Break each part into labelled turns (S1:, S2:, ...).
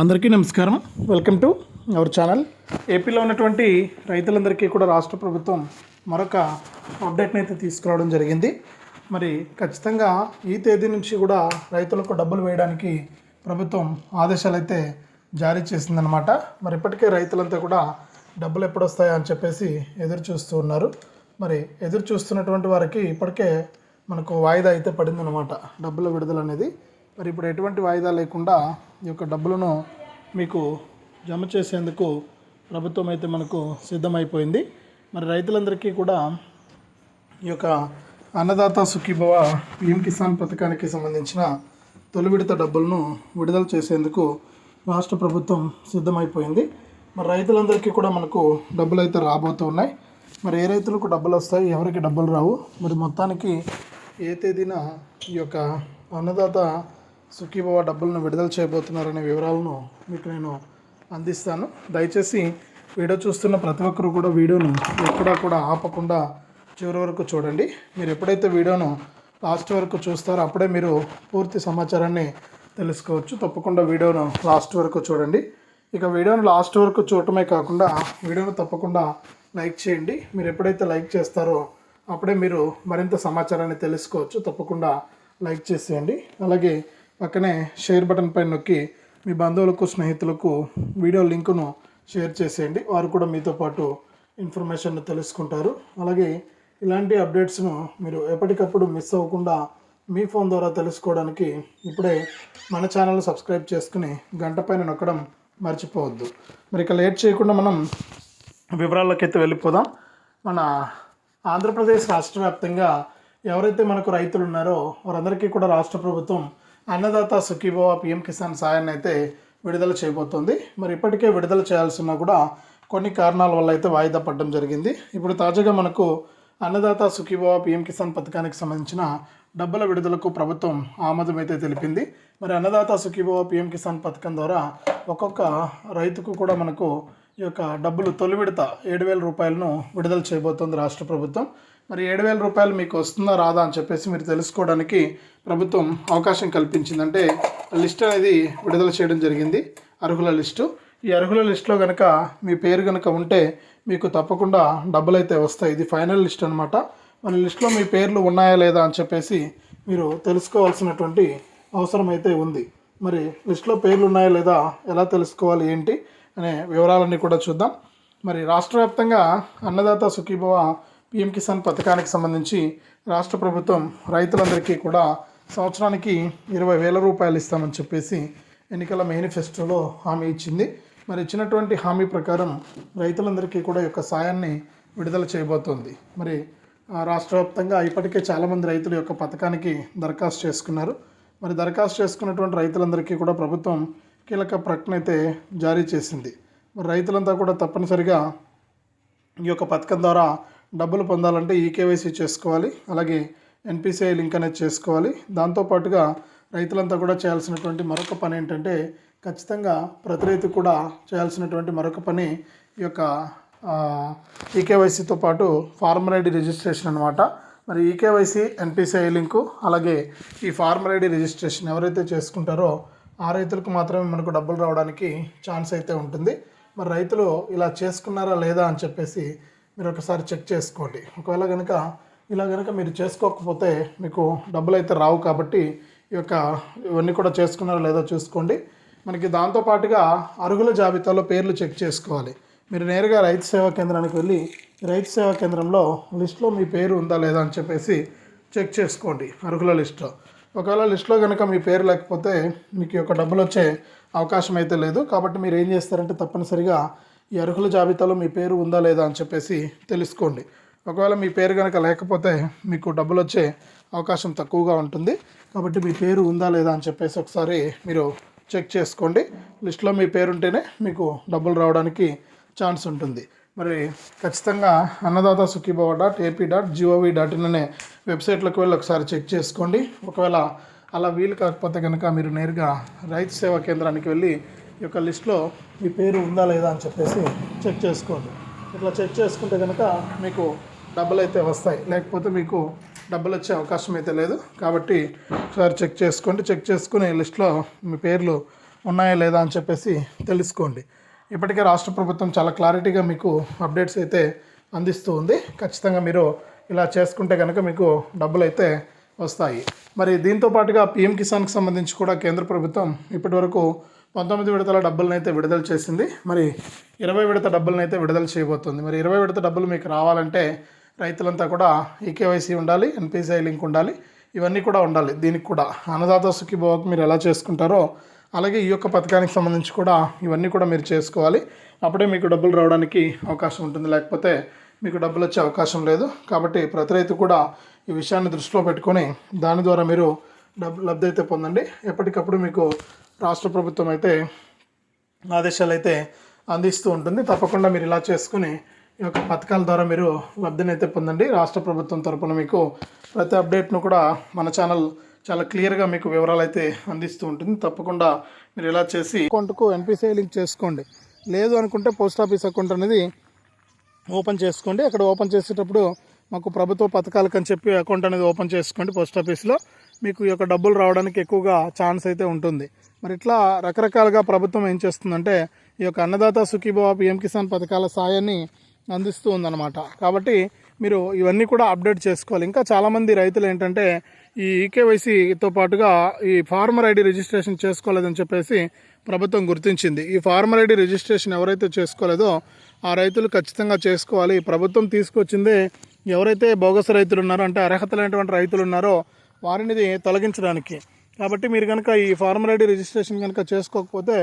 S1: అందరికీ నమస్కారం. Welcome to our channel ఏపీలో ఉన్నటువంటి రైతులందరికీ కూడా రాష్ట్ర ప్రభుత్వం మరొక అప్డేట్ని అయితే తీసుకురావడం జరిగింది. మరి ఖచ్చితంగా ఈ తేదీ నుంచి కూడా రైతులకు డబ్బులు వేయడానికి ప్రభుత్వం ఆదేశాలు అయితే జారీ చేసిందనమాట మరి ఇప్పటికే రైతులంతా కూడా డబ్బులు ఎప్పుడు వస్తాయా అని చెప్పేసి ఎదురు చూస్తూ ఉన్నారు. మరి ఎదురు చూస్తున్నటువంటి వారికి ఇప్పటికే మనకు వాయిదా అయితే పడిందనమాట డబ్బుల విడుదల అనేది. మరి ఇప్పుడు ఎటువంటి వాయిదా లేకుండా ఈ యొక్క డబ్బులను మీకు జమ చేసేందుకు ప్రభుత్వం అయితే మనకు సిద్ధమైపోయింది. మరి రైతులందరికీ కూడా ఈ యొక్క అన్నదాత సుఖీభవ పిఎం కిసాన్ పథకానికి సంబంధించిన తొలి విడత డబ్బులను విడుదల చేసేందుకు రాష్ట్ర ప్రభుత్వం సిద్ధమైపోయింది. మరి రైతులందరికీ కూడా మనకు డబ్బులు అయితే రాబోతూ ఉన్నాయి. మరి ఏ రైతులకు డబ్బులు వస్తాయి ఎవరికి డబ్బులు రావు మరి మొత్తానికి ఏ తేదీన ఈ యొక్క అన్నదాత సుఖీభవ డబ్బులను విడుదల చేయబోతున్నారనే వివరాలను మీకు నేను అందిస్తాను. దయచేసి వీడియో చూస్తున్న ప్రతి ఒక్కరు కూడా వీడియోను ఎక్కడా కూడా ఆపకుండా చివరి వరకు చూడండి. మీరు ఎప్పుడైతే వీడియోను లాస్ట్ వరకు చూస్తారో అప్పుడే మీరు పూర్తి సమాచారాన్ని తెలుసుకోవచ్చు. తప్పకుండా వీడియోను లాస్ట్ వరకు చూడండి. ఇక వీడియోను లాస్ట్ వరకు చూడటమే కాకుండా వీడియోను తప్పకుండా లైక్ చేయండి. మీరు ఎప్పుడైతే లైక్ చేస్తారో అప్పుడే మీరు మరింత సమాచారాన్ని తెలుసుకోవచ్చు. తప్పకుండా లైక్ చేసేయండి. అలాగే పక్కనే షేర్ బటన్ పైన నొక్కి మీ బంధువులకు స్నేహితులకు వీడియో లింకును షేర్ చేసేయండి. వారు కూడా మీతో పాటు ఇన్ఫర్మేషన్ తెలుసుకుంటారు. అలాగే ఇలాంటి అప్డేట్స్ను మీరు ఎప్పటికప్పుడు మిస్ అవ్వకుండా మీ ఫోన్ ద్వారా తెలుసుకోవడానికి ఇప్పుడే మన ఛానల్ సబ్స్క్రైబ్ చేసుకుని గంట పైన నొక్కడం మర్చిపోవద్దు. మరి ఇక లేట్ చేయకుండా మనం వివరాల్లోకైతే వెళ్ళిపోదాం. మన ఆంధ్రప్రదేశ్ రాష్ట్ర వ్యాప్తంగా ఎవరైతే మనకు రైతులు ఉన్నారో వారందరికీ కూడా రాష్ట్ర ప్రభుత్వం అన్నదాత సుఖీభవ పిఎం కిసాన్ సాయాన్ని అయితే విడుదల చేయబోతోంది. మరి ఇప్పటికే విడుదల చేయాల్సిన కూడా కొన్ని కారణాల వల్ల అయితే వాయిదా పడడం జరిగింది. ఇప్పుడు తాజాగా మనకు అన్నదాత సుఖీభవ పిఎం కిసాన్ పథకానికి సంబంధించిన డబ్బుల విడుదలకు ప్రభుత్వం ఆమోదం అయితే తెలిపింది. మరి అన్నదాత సుఖీభవ పిఎం కిసాన్ పథకం ద్వారా ఒక్కొక్క రైతుకు కూడా మనకు ఈ యొక్క డబ్బులు తొలి విడత ఏడు వేల రూపాయలను విడుదల చేయబోతోంది రాష్ట్ర ప్రభుత్వం. మరి ఏడు వేల రూపాయలు మీకు వస్తుందా రాదా అని చెప్పేసి మీరు తెలుసుకోవడానికి ప్రభుత్వం అవకాశం కల్పించింది. అంటే లిస్ట్ అనేది విడుదల చేయడం జరిగింది అర్హుల లిస్టు. ఈ అర్హుల లిస్టులో కనుక మీ పేరు కనుక ఉంటే మీకు తప్పకుండా డబ్బులు అయితే వస్తాయి. ఇది ఫైనల్ లిస్ట్ అనమాట మన లిస్టులో మీ పేర్లు ఉన్నాయా లేదా అని చెప్పేసి మీరు తెలుసుకోవాల్సినటువంటి అవసరం అయితే ఉంది. మరి లిస్టులో పేర్లు ఉన్నాయా లేదా ఎలా తెలుసుకోవాలి ఏంటి అనే వివరాలన్నీ కూడా చూద్దాం. మరి రాష్ట్ర వ్యాప్తంగా అన్నదాత సుఖీభవ పిఎం కిసాన్ పథకానికి సంబంధించి రాష్ట్ర ప్రభుత్వం రైతులందరికీ కూడా సంవత్సరానికి ఇరవై వేల రూపాయలు ఇస్తామని చెప్పేసి ఎన్నికల మేనిఫెస్టోలో హామీ ఇచ్చింది. మరి ఇచ్చినటువంటి హామీ ప్రకారం రైతులందరికీ కూడా యొక్క సాయాన్ని విడుదల చేయబోతోంది. మరి ఆ, రాష్ట్ర వ్యాప్తంగా ఇప్పటికే చాలామంది రైతులు యొక్క పథకానికి దరఖాస్తు చేసుకున్నారు. మరి దరఖాస్తు చేసుకున్నటువంటి రైతులందరికీ కూడా ప్రభుత్వం కీలక ప్రకటన అయితే జారీ చేసింది. మరి రైతులంతా కూడా తప్పనిసరిగా ఈ యొక్క పథకం ద్వారా డబ్బులు పొందాలంటే ఈకేవైసీ చేసుకోవాలి అలాగే ఎన్పిసిఐ లింక్ అనేది చేసుకోవాలి. దాంతోపాటుగా రైతులంతా కూడా చేయాల్సినటువంటి మరొక పని ఏంటంటే ఖచ్చితంగా ప్రతి రైతు కూడా చేయాల్సినటువంటి మరొక పని ఈ యొక్క ఈకేవైసీతో పాటు ఫార్మర్ ఐడి రిజిస్ట్రేషన్ అనమాట మరి ఈకేవైసీ ఎన్పిసిఐ లింకు అలాగే ఈ ఫార్మర్ ఐడి రిజిస్ట్రేషన్ ఎవరైతే చేసుకుంటారో ఆ రైతులకు మాత్రమే మనకు డబ్బులు రావడానికి ఛాన్స్ అయితే ఉంటుంది. మరి రైతులు ఇలా చేసుకున్నారా లేదా అని చెప్పేసి మీరు ఒకసారి చెక్ చేసుకోండి. ఒకవేళ కనుక ఇలా కనుక మీరు చేసుకోకపోతే మీకు డబ్బులు అయితే రావు కాబట్టి ఈ యొక్క ఇవన్నీ కూడా చేసుకున్నారో లేదో చూసుకోండి. మనకి దాంతోపాటుగా అరుగుల జాబితాలో పేర్లు చెక్ చేసుకోవాలి. మీరు నేరుగా రైతు సేవా కేంద్రానికి వెళ్ళి రైతు సేవా కేంద్రంలో లిస్ట్లో మీ పేరు ఉందా లేదా అని చెప్పేసి చెక్ చేసుకోండి అర్హుల లిస్ట్లో. ఒకవేళ లిస్ట్లో కనుక మీ పేరు లేకపోతే మీకు ఈ యొక్క డబ్బులు వచ్చే అవకాశం అయితే లేదు. కాబట్టి మీరు ఏం చేస్తారంటే తప్పనిసరిగా ఈ అర్హుల జాబితాలో మీ పేరు ఉందా లేదా అని చెప్పేసి తెలుసుకోండి. ఒకవేళ మీ పేరు కనుక లేకపోతే మీకు డబ్బులు వచ్చే అవకాశం తక్కువగా ఉంటుంది. కాబట్టి మీ పేరు ఉందా లేదా అని చెప్పేసి ఒకసారి మీరు చెక్ చేసుకోండి. లిస్ట్లో మీ పేరు ఉంటేనే మీకు డబ్బులు రావడానికి ఛాన్స్ ఉంటుంది. మరి ఖచ్చితంగా Annadata Sukhibhava dot AP dot GOV dot in అనే వెబ్సైట్లోకి వెళ్ళి ఒకసారి చెక్ చేసుకోండి. ఒకవేళ అలా వీలు కాకపోతే కనుక మీరు నేరుగా రైతు సేవా కేంద్రానికి వెళ్ళి యొక్క లిస్ట్లో మీ పేరు ఉందా లేదా అని చెప్పేసి చెక్ చేసుకోండి. ఇట్లా చెక్ చేసుకుంటే కనుక మీకు డబ్బులు అయితే వస్తాయి. లేకపోతే మీకు డబ్బులు వచ్చే అవకాశం అయితే లేదు. కాబట్టి ఒకసారి చెక్ చేసుకోండి. చెక్ చేసుకుని లిస్ట్లో మీ పేర్లు ఉన్నాయా లేదా అని చెప్పేసి తెలుసుకోండి. ఇప్పటికే రాష్ట్ర ప్రభుత్వం చాలా క్లారిటీగా మీకు అప్డేట్స్ అయితే అందిస్తూ ఉంది. ఖచ్చితంగా మీరు ఇలా చేసుకుంటే కనుక మీకు డబ్బులు అయితే వస్తాయి. మరి దీంతో పాటుగా పిఎం కిసాన్కి సంబంధించి కూడా కేంద్ర ప్రభుత్వం ఇప్పటివరకు పంతొమ్మిది విడతల డబ్బులను అయితే విడుదల చేసింది. మరి ఇరవై విడత డబ్బులను అయితే విడుదల చేయబోతుంది. మరి ఇరవై విడత డబ్బులు మీకు రావాలంటే రైతులంతా కూడా ఈకేవైసీ ఉండాలి ఎన్పిసిఐ లింక్ ఉండాలి ఇవన్నీ కూడా ఉండాలి. దీనికి కూడా అన్నదాత సుఖీభావకు మీరు ఎలా చేసుకుంటారో అలాగే ఈ యొక్క పథకానికి సంబంధించి కూడా ఇవన్నీ కూడా మీరు చేసుకోవాలి. అప్పుడే మీకు డబ్బులు రావడానికి అవకాశం ఉంటుంది. లేకపోతే మీకు డబ్బులు వచ్చే అవకాశం లేదు. కాబట్టి ప్రతి రైతు కూడా ఈ విషయాన్ని దృష్టిలో పెట్టుకొని దాని ద్వారా మీరు డబ్బు లబ్ధి అయితే పొందండి. ఎప్పటికప్పుడు మీకు రాష్ట్ర ప్రభుత్వం అయితే ఆదేశాలు అయితే అందిస్తూ ఉంటుంది. తప్పకుండా మీరు ఇలా చేసుకుని ఈ యొక్క పథకాల ద్వారా మీరు లబ్ధిని అయితే పొందండి. రాష్ట్ర ప్రభుత్వం తరపున మీకు ప్రతి అప్డేట్ను కూడా మన ఛానల్ చాలా క్లియర్గా మీకు వివరాలు అయితే అందిస్తూ ఉంటుంది. తప్పకుండా మీరు ఇలా చేసి అకౌంట్కు ఎన్పిసిఐ లింక్ చేసుకోండి. లేదు అనుకుంటే పోస్ట్ ఆఫీస్ అకౌంట్ అనేది ఓపెన్ చేసుకోండి. అక్కడ ఓపెన్ చేసేటప్పుడు మాకు ప్రభుత్వ పథకాలకు అని చెప్పి అకౌంట్ అనేది ఓపెన్ చేసుకోండి పోస్ట్ ఆఫీస్లో. మీకు ఈ యొక్క డబ్బులు రావడానికి ఎక్కువగా ఛాన్స్ అయితే ఉంటుంది. మరి ఇట్లా రకరకాలుగా ప్రభుత్వం ఏం చేస్తుందంటే ఈ యొక్క అన్నదాత సుఖీభావ పిఎం కిసాన్ పథకాల సాయాన్ని అందిస్తూ ఉందన్నమాట. కాబట్టి మీరు ఇవన్నీ కూడా అప్డేట్ చేసుకోవాలి. ఇంకా చాలామంది రైతులు ఏంటంటే ఈ ఈకేవైసీతో పాటుగా ఈ ఫార్మర్ ఐడి రిజిస్ట్రేషన్ చేసుకోలేదని చెప్పేసి ప్రభుత్వం గుర్తించింది. ఈ ఫార్మర్ ఐడి రిజిస్ట్రేషన్ ఎవరైతే చేసుకోలేదో ఆ రైతులు ఖచ్చితంగా చేసుకోవాలి. ప్రభుత్వం తీసుకొచ్చిందే ఎవరైతే బోగస్ రైతులు ఉన్నారో అంటే అర్హత లేనటువంటి రైతులు ఉన్నారో వారిని తొలగించడానికి. కాబట్టి మీరు కనుక ఈ ఫార్మర్ ఐడి రిజిస్ట్రేషన్ కనుక చేసుకోకపోతే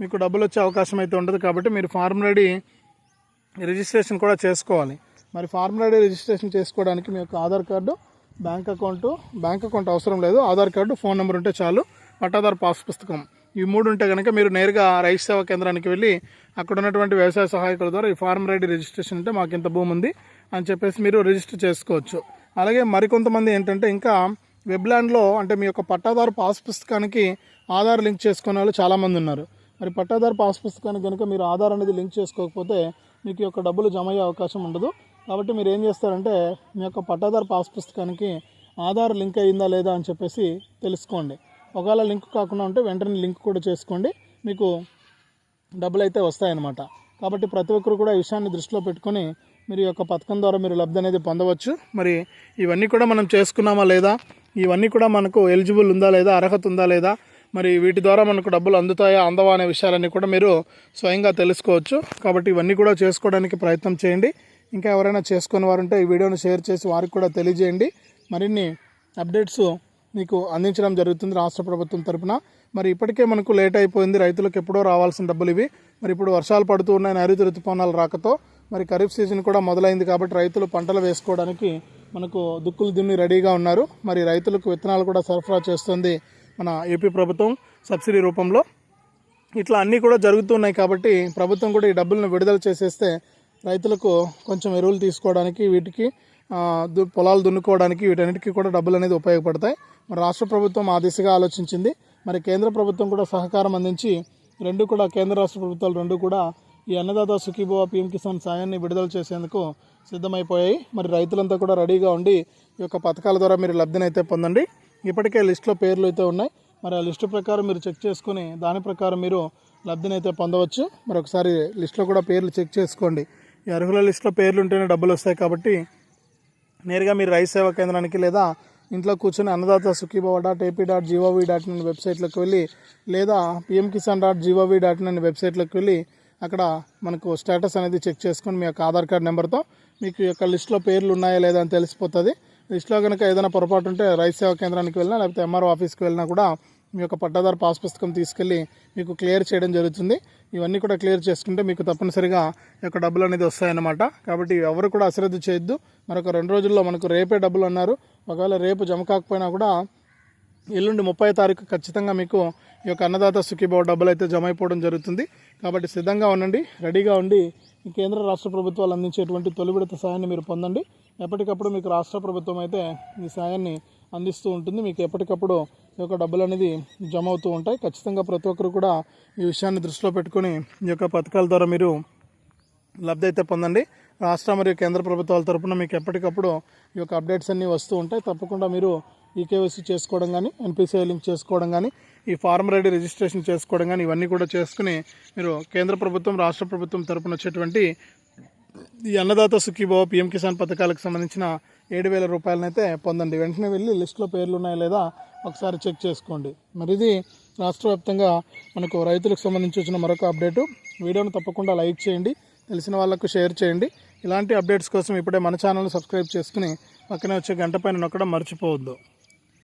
S1: మీకు డబ్బులు వచ్చే అవకాశం అయితే ఉండదు కాబట్టి మీరు ఫార్మర్ ఐడి రిజిస్ట్రేషన్ కూడా చేసుకోవాలి. మరి ఫార్మర్ ఐడి రిజిస్ట్రేషన్ చేసుకోవడానికి మీ యొక్క Aadhaar card bank account bank account అవసరం లేదు. ఆధార్ కార్డు ఫోన్ నెంబర్ ఉంటే చాలు. పట్టాదారు పాస్ పుస్తకం. ఈ మూడు ఉంటే కనుక మీరు నేరుగా రైతు సేవా కేంద్రానికి వెళ్ళి అక్కడ ఉన్నటువంటి వ్యవసాయ సహాయకుల ద్వారా ఈ ఫార్మర్ ఐడి రిజిస్ట్రేషన్ అంటే మాకు ఇంత భూమి ఉంది అని చెప్పేసి మీరు రిజిస్టర్ చేసుకోవచ్చు. అలాగే మరికొంతమంది ఏంటంటే ఇంకా వెబ్లాండ్లో అంటే మీ యొక్క పట్టాదారు పాస్ పుస్తకానికి ఆధార్ లింక్ చేసుకునే వాళ్ళు చాలామంది ఉన్నారు. మరి పట్టాదారు పాస్ పుస్తకానికి కనుక మీరు ఆధార్ అనేది లింక్ చేసుకోకపోతే మీకు యొక్క డబ్బులు జమ అయ్యే అవకాశం ఉండదు. కాబట్టి మీరు ఏం చేస్తారంటే మీ యొక్క పట్టాదారు పాస్ పుస్తకానికి ఆధార్ లింక్ అయిందా లేదా అని చెప్పేసి తెలుసుకోండి. ఒకవేళ లింక్ కాకుండా ఉంటే వెంటనే లింక్ కూడా చేసుకోండి. మీకు డబ్బులు అయితే వస్తాయన్నమాట. కాబట్టి ప్రతి ఒక్కరు కూడా ఈ విషయాన్ని దృష్టిలో పెట్టుకొని మీరు యొక్క పథకం ద్వారా మీరు లబ్ధి అనేది పొందవచ్చు. మరి ఇవన్నీ కూడా మనం చేసుకున్నామా లేదా ఇవన్నీ కూడా మనకు ఎలిజిబుల్ ఉందా లేదా అర్హత ఉందా లేదా మరి వీటి ద్వారా మనకు డబ్బులు అందుతాయా అందవా అనే విషయాలన్నీ కూడా మీరు స్వయంగా తెలుసుకోవచ్చు. కాబట్టి ఇవన్నీ కూడా చేసుకోవడానికి ప్రయత్నం చేయండి. ఇంకా ఎవరైనా చేసుకుని వారు ఉంటే ఈ వీడియోను షేర్ చేసి వారికి కూడా తెలియజేయండి. మరిన్ని అప్డేట్స్ మీకు అందించడం జరుగుతుంది రాష్ట్ర ప్రభుత్వం తరపున. మరి ఇప్పటికే మనకు లేట్ అయిపోయింది. రైతులకు ఎప్పుడో రావాల్సిన డబ్బులు ఇవి. మరి ఇప్పుడు వర్షాలు పడుతూ ఉన్నాయి నైరుతి ఋతుపవనాలు రాకతో. మరి ఖరీఫ్ సీజన్ కూడా మొదలైంది కాబట్టి రైతులు పంటలు వేసుకోవడానికి మనకు దుక్కులు దున్ని రెడీగా ఉన్నారు. మరి రైతులకు విత్తనాలు కూడా సరఫరా చేస్తుంది మన ఏపీ ప్రభుత్వం సబ్సిడీ రూపంలో. ఇట్లా అన్నీ కూడా జరుగుతున్నాయి కాబట్టి ప్రభుత్వం కూడా ఈ డబ్బులను విడుదల చేసేస్తే రైతులకు కొంచెం ఎరువులు తీసుకోవడానికి వీటికి దు- పొలాలు దున్నుకోవడానికి వీటన్నిటికీ కూడా డబ్బులు అనేది ఉపయోగపడతాయి. మరి రాష్ట్ర ప్రభుత్వం ఆ దిశగా ఆలోచించింది. మరి కేంద్ర ప్రభుత్వం కూడా సహకారం అందించి రెండు కూడా కేంద్ర రాష్ట్ర ప్రభుత్వాలు రెండు కూడా ఈ అన్నదాత సుఖీభవ పిఎం కిసాన్ సాయాన్ని విడుదల చేసేందుకు సిద్ధమైపోయాయి. మరి రైతులంతా కూడా రెడీగా ఉండి ఈ యొక్క పథకాల ద్వారా మీరు లబ్ధినైతే పొందండి. ఇప్పటికే లిస్టులో పేర్లు అయితే ఉన్నాయి. మరి ఆ లిస్టు ప్రకారం మీరు చెక్ చేసుకుని దాని ప్రకారం మీరు లబ్ధినైతే పొందవచ్చు. మరి ఒకసారి లిస్టులో కూడా పేర్లు చెక్ చేసుకోండి. ఈ అర్హుల లిస్టులో పేర్లు ఉంటేనే డబ్బులు వస్తాయి కాబట్టి నేరుగా మీరు రైతు సేవా కేంద్రానికి లేదా ఇంట్లో కూర్చొని Annadata Sukhibhava dot AP dot GOV dot in వెబ్సైట్లోకి వెళ్ళి లేదా PM Kisan dot GOV dot in వెబ్సైట్లోకి వెళ్ళి అక్కడ మనకు స్టేటస్ అనేది చెక్ చేసుకొని మీ యొక్క ఆధార్ కార్డ్ నెంబర్తో మీకు యొక్క లిస్ట్లో పేర్లు ఉన్నాయా లేదా అని తెలిసిపోతుంది. లిస్ట్లో కనుక ఏదైనా పొరపాటు ఉంటే రైతు సేవా కేంద్రానికి వెళ్ళినా లేకపోతే ఎంఆర్ఓ ఆఫీస్కి వెళ్ళినా కూడా మీ యొక్క పట్టాదారు పాస్ పుస్తకం తీసుకెళ్ళి మీకు క్లియర్ చేయడం జరుగుతుంది. ఇవన్నీ కూడా క్లియర్ చేసుకుంటే మీకు తప్పనిసరిగా యొక్క డబ్బులు అనేది వస్తాయన్నమాట. కాబట్టి ఎవరు కూడా అశ్రద్ధ చేయొద్దు. మరొక రెండు రోజుల్లో మనకు రేపే డబ్బులు అన్నారు. ఒకవేళ రేపు జమ కాకపోయినా కూడా ఎల్లుండి ముప్పై తారీఖు ఖచ్చితంగా మీకు ఈ యొక్క అన్నదాత సుఖీభావ డబ్బులు అయితే జమ అయిపోవడం జరుగుతుంది. కాబట్టి సిద్ధంగా ఉండండి రెడీగా ఉండి ఈ కేంద్ర రాష్ట్ర ప్రభుత్వాలు అందించేటువంటి తొలి విడత సాయాన్ని మీరు పొందండి. ఎప్పటికప్పుడు మీకు రాష్ట్ర ప్రభుత్వం అయితే ఈ సాయాన్ని అందిస్తూ ఉంటుంది. మీకు ఎప్పటికప్పుడు ఈ యొక్క డబ్బులు అనేది జమ అవుతూ ఉంటాయి. ఖచ్చితంగా ప్రతి ఒక్కరు కూడా ఈ విషయాన్ని దృష్టిలో పెట్టుకొని ఈ యొక్క పథకాల ద్వారా మీరు లబ్ధి అయితే పొందండి. రాష్ట్ర మరియు కేంద్ర ప్రభుత్వాల తరపున మీకు ఎప్పటికప్పుడు ఈ యొక్క అప్డేట్స్ అన్నీ వస్తూ ఉంటాయి. తప్పకుండా మీరు ఈకేవైసీ చేసుకోవడం కానీ ఎన్పిసిఐ లింక్ చేసుకోవడం కానీ ఈ ఫార్మర్ ఐడి రిజిస్ట్రేషన్ చేసుకోవడం కానీ ఇవన్నీ కూడా చేసుకుని మీరు కేంద్ర ప్రభుత్వం రాష్ట్ర ప్రభుత్వం తరపున వచ్చేటువంటి ఈ అన్నదాత సుఖీభావ పిఎం కిసాన్ పథకాలకు సంబంధించిన ఏడు వేల రూపాయలనైతే పొందండి. వెంటనే వెళ్ళి లిస్టులో పేర్లు ఉన్నాయా లేదా ఒకసారి చెక్ చేసుకోండి. మరి ఇది రాష్ట్ర వ్యాప్తంగా మనకు రైతులకు సంబంధించి వచ్చిన మరొక అప్డేటు. వీడియోను తప్పకుండా లైక్ చేయండి తెలిసిన వాళ్ళకు షేర్ చేయండి. ఇలాంటి అప్డేట్స్ కోసం ఇప్పుడే మన ఛానల్ని సబ్స్క్రైబ్ చేసుకుని పక్కనే వచ్చే గంట పైన నొక్కడం మర్చిపోవద్దు.